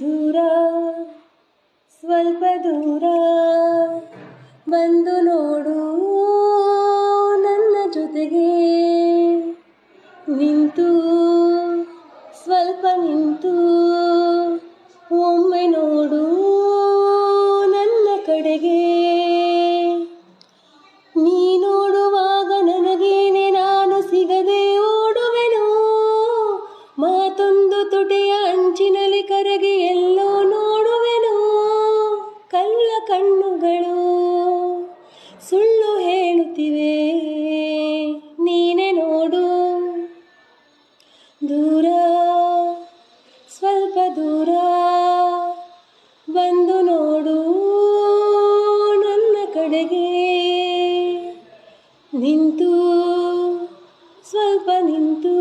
ದೂರ, ಸ್ವಲ್ಪ ದೂರ ಬಂದು ನೋಡು ನನ್ನ ಜೊತೆಗೆ. ನಿಂತು, ಸ್ವಲ್ಪ ನಿಂತು ಒಮ್ಮೆ ನೋಡು ನನ್ನ ಕಡೆಗೆ. ನೀ ನೋಡುವಾಗ ನನಗೇನೆ ನಾನು ಸಿಗದೆ ಓಡುವೆನು? ಮಾತೊಂದು ತುಟಿಯ ಕಣ್ಣುಗಳು ಸುಳ್ಳು ಹೇಳುತ್ತಿವೆ, ನೀನೆ ನೋಡು. ದೂರ, ಸ್ವಲ್ಪ ದೂರ ಬಂದು ನೋಡು ನನ್ನ ಕಡೆಗೆ. ನಿಂತು, ಸ್ವಲ್ಪ ನಿಂತು.